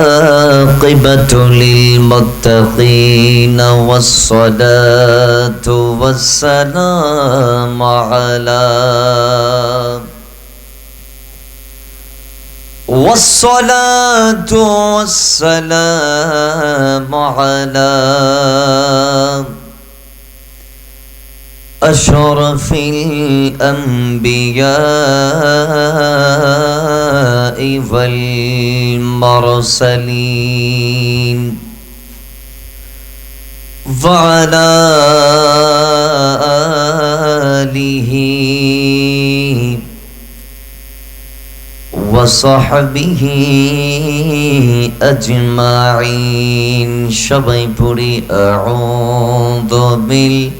والعاقبة للمتقين والصلاة والسلام على والصلاة والسلام على أشرف الأنبياء والمرسلين وعلى آله وصحبه أجمعين. شبيبري أعوذ بالله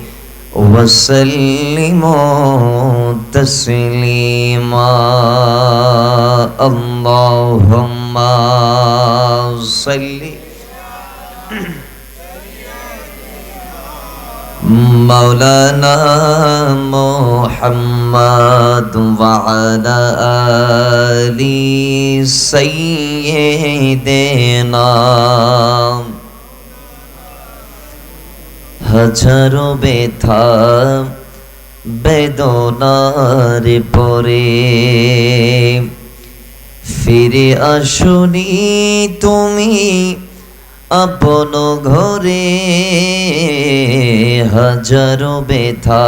وسلموا تسليما. اللهم صل مولانا محمد وعلى آل سيدنا হাজারো ব্যথা বেদনার পরে। ফিরে আসুনি তুমি আপন ঘরে। হাজারো ব্যথা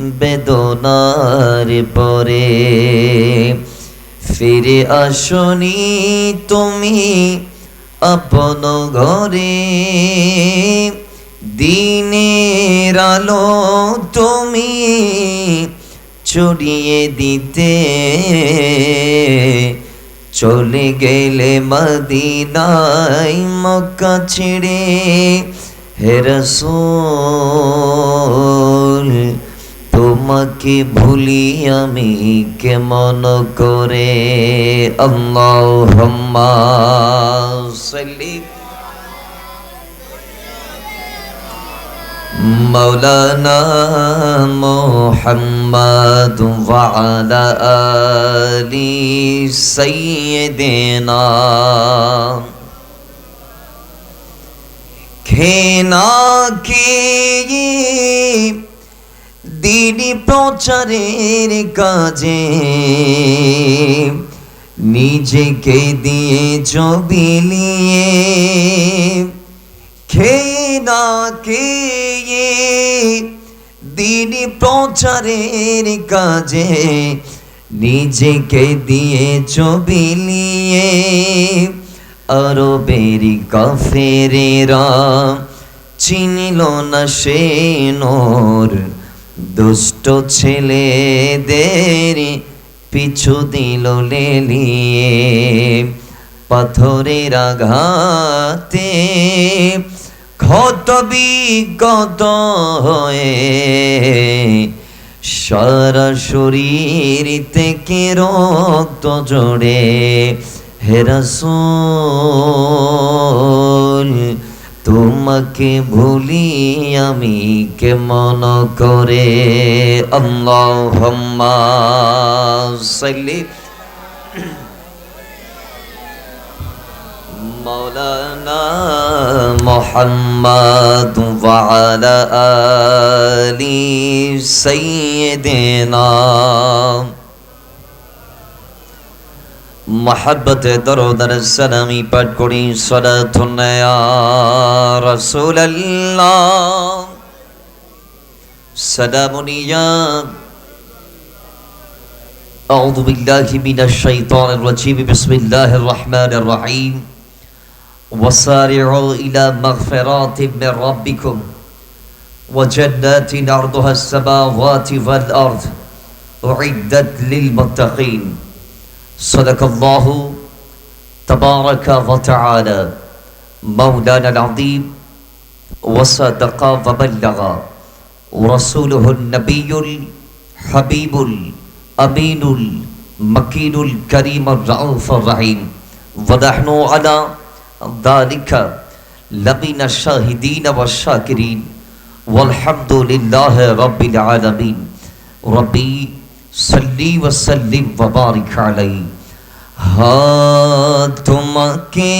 বেদনার পরে। ফিরে আসনি তুমি আপন ঘরে। দিনের আলো তুমি ছড়িয়ে দিতে। চলে গেলে মদিনায় মক্কা ছেড়ে হে রসূল, তোমাকে ভুলি আমি কেমন করে? আল্লাহ সাল্লি مولانا محمد وعلى آل سيدنا খেনা খেয়ে দিনী প্রচারের কাজে নিজেকে দিয়ে জবিলিয়ে খেয়ে না খেয়ে দিন প্রচারের কাজে নিজেকে দিয়ে চবিলিয়ে আরবের কাফেরেরা চিনিল না সে নোর। দুষ্ট ছেলেদের পিছু দিল লেলিয়ে। পাথরের আঘাতে ক্ষত বিগত হয়ে সারা শরীর থেকে রক্ত জড়ে হেরাসুল তোমাকে ভুলি আমি কেমন করে? আল্লাহ সাল্লি مولانا محمد وعلى آل سيدنا محبت درود السلامی پڑھ کری صلاة یا رسول اللہ سلام یا أعوذ بالله من الشيطان الرجيم بسم الله الرحمن الرحيم وسارعوا إلى مغفرات من ربكم وجنات عرضها السماوات والأرض أعدت للمتقين. صدق الله تبارك وتعالى. مولانا العظيم وصدق وبلغ. ورسوله النبي الحبيب الأمين المكين الكريم الرؤوف الرحيم. ونحن على দারিকা লামিনা শাহিদিন ওয়া শাকিরিন, ওয়ালহামদুলিল্লাহ রাব্বিল আলামিন। রব্বি সাল্লি ওয়া সাল্লিম ওয়া বারিক আলাইহি। হ্যাঁ তোমাকে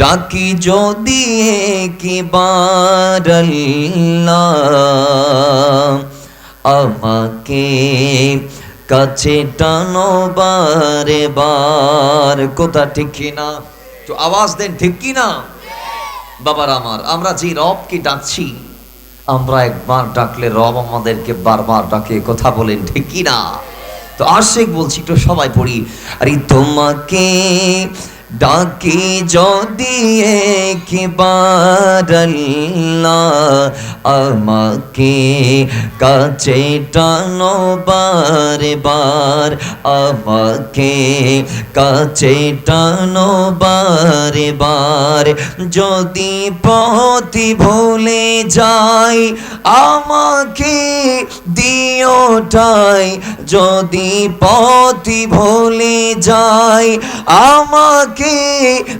ডাকি যদি একবার আমাকে কাছে টানো বারে বার কোথা ঠিক না তো আওয়াজ দেন, ঠিক কি না? বাবার আমার, আমরা যে রবকে ডাকছি, আমরা একবার ডাকলে রব আমাদেরকে বারবার ডাকে, কথা বলেন, ঠিক কি না? তো আশেক বলছি, একটু সবাই পড়ি। আরে তোমাকে ডাকি যদি একবার আমাকে কাছে টানো বারে বার আমাকে কাছে টানো বারে বার যদি পথি ভুলে যাই, আমাকে দিওটাই যদি পথি ভুলে যাই, আমাকে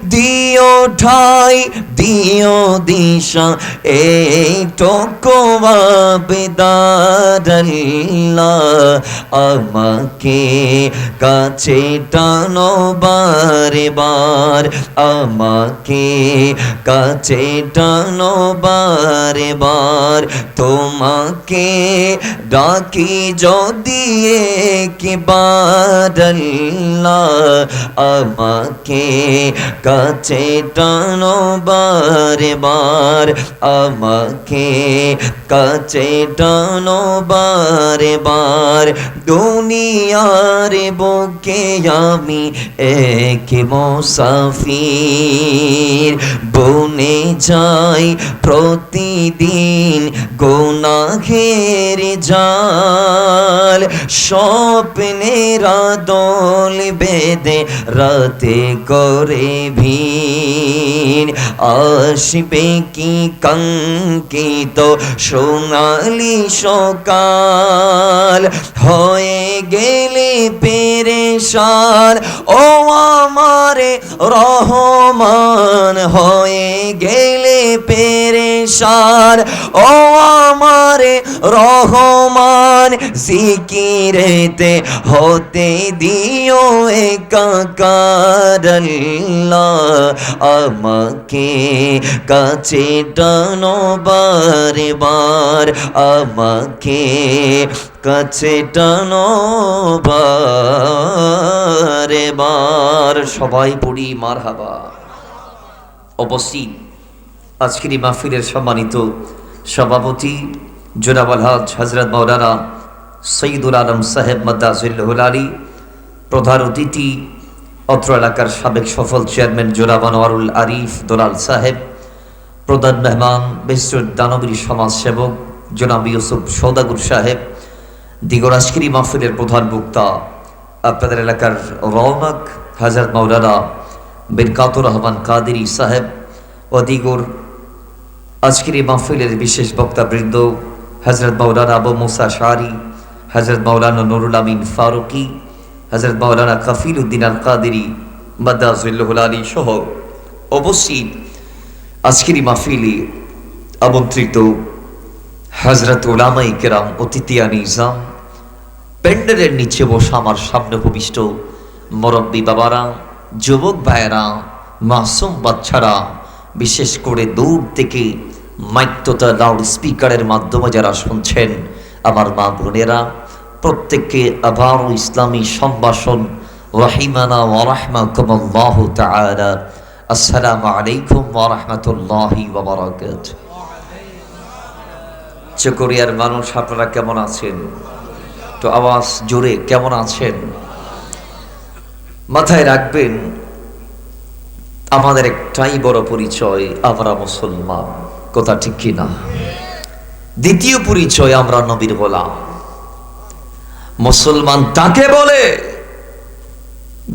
দিও ঠাই, দিও দিশা এই টকো বেদারাল্লাহ আমাকে কাছে টানো বারে বার আমাকে কাছে টানো বারে বার তোমাকে ডাকি যদি একবার আমাকে কাছে টানো বারে বার আমাকে। কাছে টানো বারে বার দুনিয়ার বুকে আমি এক মুসাফির। বনে যাই প্রতিদিন গোনাঘের জাল। স্বপ্নের দল বেদে রাতে করে ভিড় আসবে কি কঙ্কিত সোনালি সকাল? হয়ে গেলে পেরেশান, ও আমারে রহমান। হয়ে গেলে পেরেশান, ও আমারে রহমান। জিকিরেতে হতে দিও একাকার। আল্লাহ আমাকে কাছে টানো বারে বার আমাকে কাছে টানো বারে বার সবাই পড়ি মার হাবা উপস্থিত আজকের মাহফিলের সম্মানিত সভাপতি জনাব আলহাজ হজরত মৌলানা সঈদুল আলম সাহেব মদ্দাজুল্লাহুল আলী প্রধান অতিথি অত্র এলাকার সাবেক সফল চেয়ারম্যান জোনাব আনোয়ারুল আরিফ দোলাল সাহেব, প্রধান মেহমান বিশ্বর দানবীর সমাজসেবক জনাব ইউসুফ সৌদাগুর সাহেব দিগরাজগিরি মাহফিলের প্রধান বক্তা আপনাদের এলাকার রওনাক, হাজার মাওলানা বিন কাতুর রহমান কাদেরি সাহেব ও দিগর আজকের মাহফিলের বিশেষ বক্তাবৃন্দ হজরত মৌলানা আবু মুসা শারি, হজরত মৌলানা নুরুল আমিন ফারুকি হজরত মৌলানা কফিল উদ্দিন আল কাদেরি মাদ্দাজুল্লাহুল আলী সহ অবশ্যই আজকের এই মাহফিলে আমন্ত্রিত হজরত ওলামাই কেরাম অতিথিয়া নিজাম, প্যান্ডেলের নিচে বসা আমার সামনে ভূমিষ্ঠ মরব্বী বাবারা, যুবক ভাইয়েরা, মাসুম বাচ্চারা, বিশেষ করে দূর থেকে মাইক্যতা লাউড স্পিকারের মাধ্যমে যারা শুনছেন, আমার মা বোনেরা প্রত্যেককে আবার ইসলামী সম্ভাষণ, রাহিমানা ওয়ারাহমা কমল্লাহ তাআলা। আসসালামু আলাইকুম ওয়ারাহমাতুল্লাহি ওয়া বারাকাতুহু। চকরিয়ার মানুষ, আপনারা কেমন আছেন? তো আওয়াজ জোরে, কেমন আছেন? মাথায় রাখবেন, আমাদের একটাই বড় পরিচয়, আমরা মুসলমান। কথা ঠিক কিনা? দ্বিতীয় পরিচয়, আমরা নবীর গোলাম। মুসলমান তাকে বলে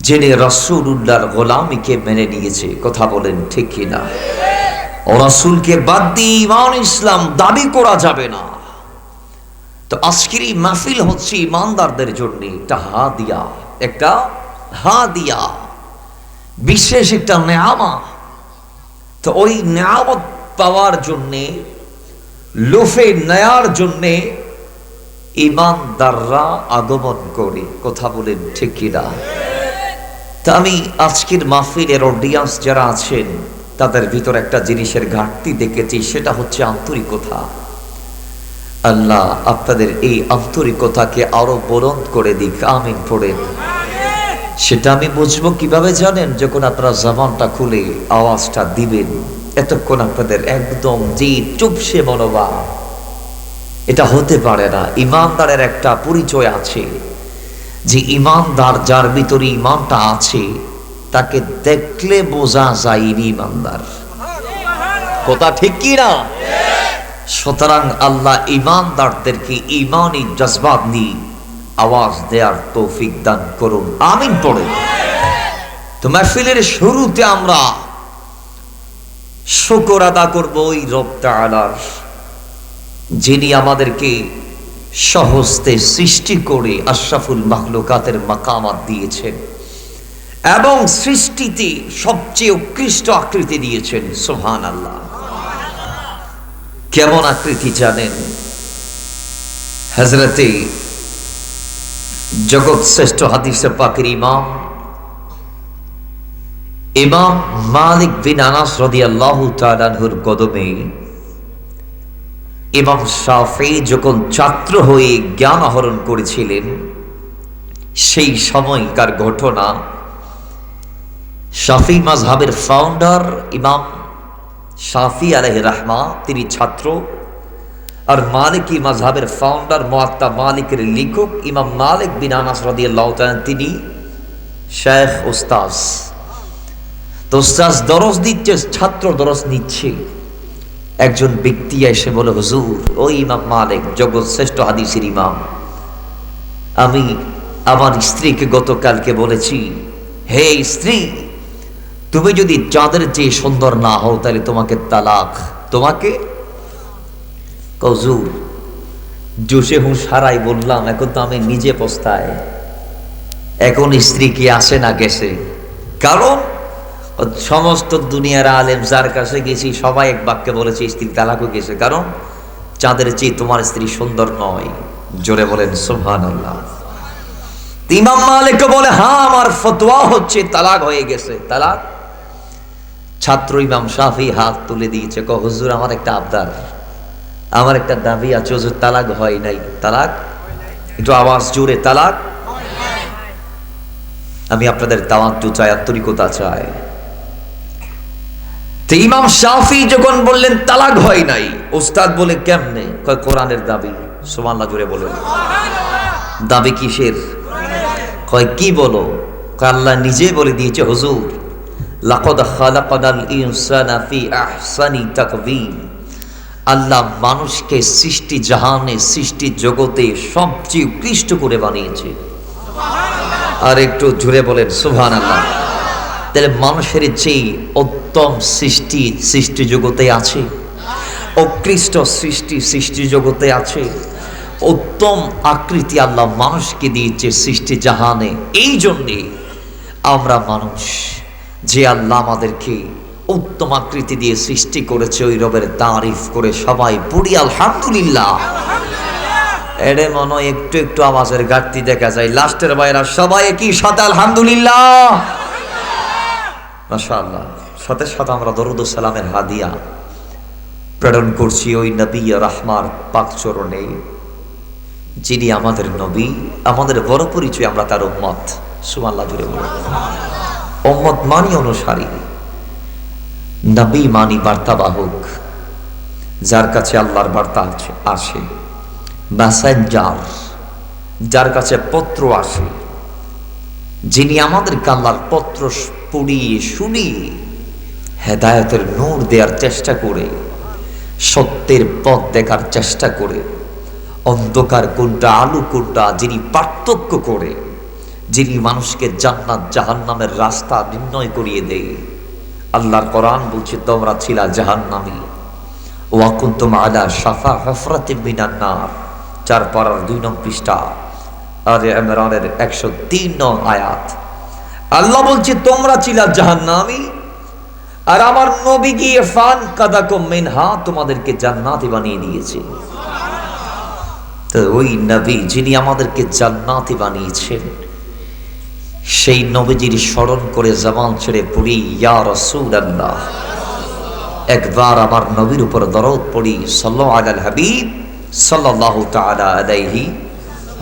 যিনি রসুল্লাহর গোলামীকে মেনে নিয়েছে, কথা বলেন ঠিক কিনা? ও রসুলকে বাদ দিয়ে ইমান ইসলাম দাবি করা যাবে না। তো আজকের এই মাহফিল হচ্ছে ইমানদারদের জন্য একটা হা দিয়া একটা হা দিয়া বিশেষ একটা নেয়ামা তো ওই নেয়ামত পাওয়ার জন্যে লোফে নেয়ার জন্যে ইমানদাররা আগমন করে, কথা বলেন ঠিক কিনা? তা আমি আজকের মাহফিলের অডিয়েন্স যারা আছেন, তাদের ভিতর একটা জিনিসের ঘাটতি দেখেছি, সেটা হচ্ছে আন্তরিকতা। আল্লাহ আপনাদের এই আন্তরিকতাকে আরও বরন্ত করে দিক, আমিন পড়েন। সেটা আমি বুঝব কীভাবে জানেন, যখন আপনারা জবানটা খুলে আওয়াজটা দিবেন, এতক্ষণ আপনাদের একদম যে চুপসে মনোভাব। এটা হতে পারে না। ইমানদারের একটা পরিচয় আছে যে ইমানদার যার ভিতরে ইমানটা আছে, তাকে দেখলে বোঝা যায় ইমানদার। কথা ঠিক কি না? সুতরাং আল্লাহ ইমানদারদেরকে ইমানি জজবাত নিয়ে আওয়াজ দেওয়ার তৌফিক দান করুন। আমিন পড়ে। তো মাহফিলের শুরুতে আমরা শুকর আদা করব ওই রব তাআলার। যিনি আমাদেরকে সহস্তে সৃষ্টি করে আশরাফুল মাহলুকাতের মাকামাত দিয়েছেন এবং সৃষ্টিতে সবচেয়ে উৎকৃষ্ট আকৃতি দিয়েছেন সোহান আল্লাহ কেমন আকৃতি জানেন? হজরতে জগৎ শ্রেষ্ঠ হাদিসে পাকের ইমাম ইমাম মালিক বিন আনাস রাদিয়াল্লাহু তাআলার কদমে ইমাম শাফি যখন ছাত্র হয়ে জ্ঞান আহরণ করেছিলেন, সেই সময়কার ঘটনা শাফি মাজহাবের ফাউন্ডার ইমাম শাফি আলহ রাহমা তিনি ছাত্র, আর মালিকি মাজহাবের ফাউন্ডার মোয়াত্তা মালিকের লেখক ইমাম মালিক বিন আনাস রাদিয়াল্লাহু তিনি শেখ ওস্তাজ তো ওস্তাজ দরস দিচ্ছে, ছাত্র দরস নিচ্ছে। একজন ব্যক্তি এসে বলে, হুজুর ওই ইমাম মালিক, জগৎ শ্রেষ্ঠ হাদিসের ইমাম। আমি আমার স্ত্রীকে গতকালকে বলেছি, হে স্ত্রী, তুমি যদি চাঁদের চেয়ে সুন্দর না হও, তাহলে তোমাকে তালাক। তোমাকে? কজুর জোশে হুঁ সারাই বললাম, এখন তো আমি নিজে পস্তায়। এখন স্ত্রী কি আসে না গেছে? কারণ সমস্ত দুনিয়ার আলেম যার কাছে গেছি, সবাই এক বাক্যে বলেছে স্ত্রী তালাকও গেছে। কারণ চাঁদের চেয়ে তোমার স্ত্রী সুন্দর নয়। জোরে বলেন সোহান আল্লাহ ইমাম মালিক বলে হ্যাঁ আমার ফতোয়া হচ্ছে, তালাক হয়ে গেছে। তালাক? ছাত্র ইমাম শাফি হাত তুলে দিয়েছে ক হুজুর, আমার একটা আবদার। আমার একটা দাবি আছে, হুজুর, তালাক হয় নাই। তালাক? একটু আওয়াজ জোরে, তালাক? আমি আপনাদের তাওয়াক্তু চাই, আন্তরিকতা চাই। তো ইমাম শাফি যখন বললেন, তালাক হয় নাই। ওস্তাদ বলে, কেমনে? কয়, কোরআনের দাবি। সুবহানাল্লাহ জুড়ে বলে দাবি কিসের? কয়, কি বলো? আল্লাহ নিজে বলে দিয়েছে, হুজুর, লাকদ খালাকানাল ইনসানা ফি আহসানি তাকবীর। আল্লাহ মানুষকে সৃষ্টি জাহানে, সৃষ্টি জগতে সবচেয়ে উৎকৃষ্ট করে বানিয়েছে। আর একটু জুড়ে বলেন সুবহান আল্লাহ তাহলে মানুষের চেয়ে উত্তম সৃষ্টি সৃষ্টি জগতে আছে, অকৃষ্ট সৃষ্টি সৃষ্টি জগতে আছে, উত্তম আকৃতি আল্লাহ মানুষকে দিয়েছে সৃষ্টি জাহানে, এই জন্যে আমরা মানুষ যে আল্লাহ আমাদেরকে উত্তম আকৃতি দিয়ে সৃষ্টি করেছে, ওই রবের তারিফ করে সবাই পড়ি, আলহামদুলিল্লাহ। এরে মনে, একটু একটু আওয়াজের ঘাটতি দেখা যায়। লাস্টের বাইরা সবাই কি সাথে, আলহামদুলিল্লাহ। মাশাআল্লাহ। সাথে সাথে আমরা দরুদ সালামের হাদিয়া প্রেরণ করছি ওই নবী রাহমার পাক চরণে, যিনি আমাদের নবী, আমাদের বড় পরিচয় আমরা তার উম্মত। সুমাল্লাহ জুড়ে বলে উম্মত মানি অনুসারী, নবী মানি বার্তাবাহক, যার কাছে আল্লাহর বার্তা আসে। মেসেঞ্জার যার কাছে পত্র আসে, যিনি আমাদের আল্লাহর পত্র পড়িয়ে শুনিয়ে হেদায়তের নূর দেওয়ার চেষ্টা করে, সত্যের পথ দেখার চেষ্টা করে, অন্ধকার কোনটা, আলু কোনটা, যিনি পার্থক্য করে, যিনি মানুষকে জান্নাত, জাহান্নামের রাস্তা নির্ণয় করিয়ে দেয়। আল্লাহর কোরআন বলছে, তোমরা ছিলা জাহান্নামী। ওয়াকুন্তম আলা সাফা হফরাতে মিনান্নার চার পাড়ার দুই নং পৃষ্ঠা আর ইমরানের একশো তিন নং আয়াত। আল্লাহ বলছে, তোমরা ছিলা জাহান্নামী। আর আমার নবী গিয়ে ফান কাদাকম মিনহা তোমাদেরকে জান্নাতি বানিয়ে দিয়েছে। তো ওই নবী যিনি আমাদেরকে জান্নাতি বানিয়েছেন, সেই নবীজির স্মরণ করে জবান ছেড়ে পড়ি, ইয়া রাসূলুল্লাহ। একবার আমার নবীর উপর দরদ পড়ি, সাল্লাল্লাহু আলাল হাবিব, সাল্লাল্লাহু আলাইহি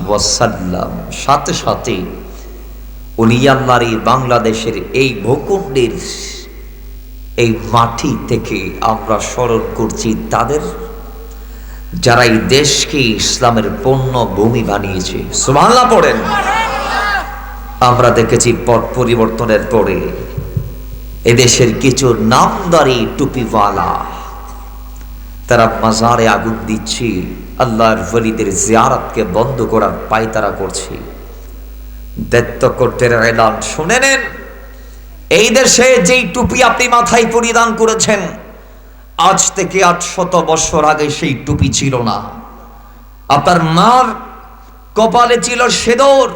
ওয়াসাল্লাম। সাথে সাথে উলিয়াল্লাহর এই বাংলাদেশের এই ভূখণ্ডের এই মাটি থেকে আমরা স্মরণ করছি তাদের, যারা এই দেশকে ইসলামের পণ্য ভূমি বানিয়েছে। সুবহানাল্লাহ পড়েন। আমরা দেখেছি পট পরিবর্তনের পরে এদেশের কিছু নামদারি টুপিওয়ালা, তারা মাজারে আগুন দিচ্ছে, আল্লাহর ওলিদের জিয়ারতকে বন্ধ করার পায়তারা করছে। দায়িত্ব করতে এলান শুনে নেন, এই দেশে যেই টুপি আপনি মাথায় পরিধান করেছেন, আজ থেকে আটশত বছর আগে সেই টুপি ছিল না। আপনার মার কপালে ছিল সেদর।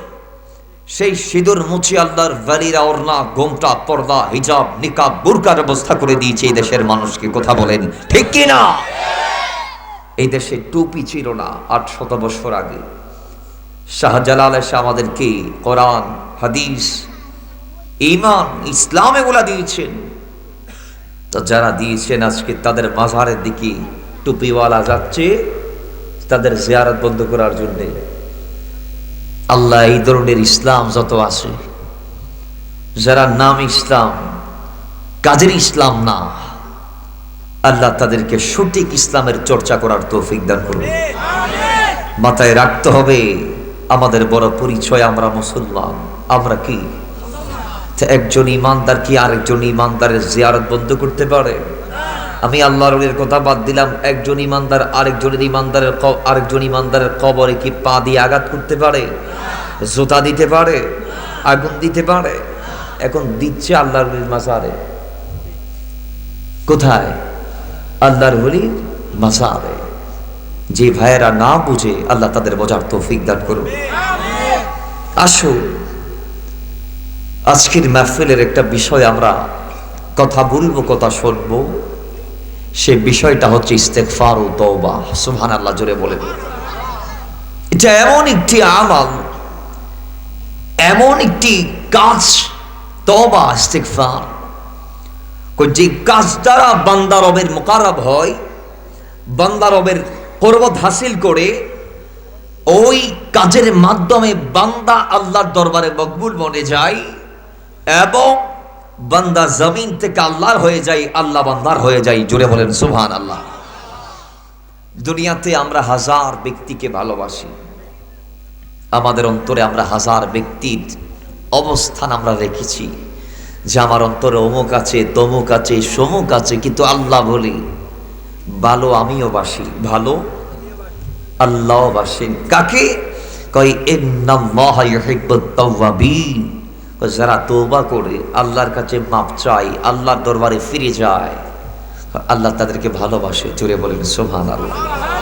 সেই সিঁদুর মুছে আল্লাহর ভ্যালিরা ওরনা গোমটা পর্দা, হিজাব, নিকাব, বুরকার ব্যবস্থা করে দিয়েছে এই দেশের মানুষকে। কথা বলেন, ঠিক কি না এই দেশে টুপি ছিল না আট শত বছর আগে। শাহজালাল এসে আমাদেরকে কোরআন, হাদিস ইমান ইসলাম এগুলা দিয়েছেন। তো যারা দিয়েছেন আজকে তাদের মাজারের দিকে টুপিওয়ালা যাচ্ছে তাদের জিয়ারত বন্ধ করার জন্যে। আল্লাহ এই ধরনের ইসলাম যত আছে, যারা নাম ইসলাম, কাজের ইসলাম না, আল্লাহ তাদেরকে সঠিক ইসলামের চর্চা করার তৌফিক দান করবে মাথায় রাখতে হবে আমাদের বড় পরিচয়, আমরা মুসলমান। আমরা কি? একজন ইমানদার কি আরেকজন ইমানদারের জিয়ারত বন্ধ করতে পারে? আমি আল্লাহর কথা বাদ দিলাম, একজন ইমানদার আরেকজনের ইমানদারের আরেকজন ইমানদারের কবরে কি পা দিয়ে আঘাত করতে পারে? জোতা দিতে পারে? আগুন দিতে পারে? এখন দিচ্ছে আল্লাহর মাজারে। কোথায়? আল্লাহর ওলির মাজারে। যে ভাইয়েরা না বুঝে আল্লাহ তাদের বোঝার তৌফিক দান করুন। আসো, আজকের মাহফিলের একটা বিষয় আমরা কথা বলব, কথা শুনব। সে বিষয়টা হচ্ছে ইস্তেকফার ও তওবা। সুবহান আল্লাহ জোরে বলে এটা এমন একটি আমাল, এমন একটি কাজ, তওবা ইস্তেকফার যে কাজ দ্বারা বান্দা রবের মোকারব হয়, বান্দা রবের পর্বত হাসিল করে ওই কাজের মাধ্যমে বান্দা আল্লাহর দরবারে মকবুল বনে যায় এবং বান্দা জমিন থেকে আল্লাহর হয়ে যায়, আল্লাহ বান্দার হয়ে যায়। জুড়ে বলেন সুহান আল্লাহ দুনিয়াতে আমরা হাজার ব্যক্তিকে ভালোবাসি। আমাদের অন্তরে আমরা হাজার ব্যক্তির অবস্থান আমরা রেখেছি। যে আমার অন্তরে অমুক আছে, তমুক আছে, সমুক আছে, কিন্তু আল্লাহ বলি ভালো আমিও বাসি, ভালো আল্লাহ বাসেন কাকে? তাওয়াবিন। যারা তোবা করে, আল্লাহর কাছে মাপ চাই আল্লাহর দরবারে ফিরে যায়। আল্লাহ তাদেরকে ভালোবাসে। জোরে বলেন, সুবহানাল্লাহ।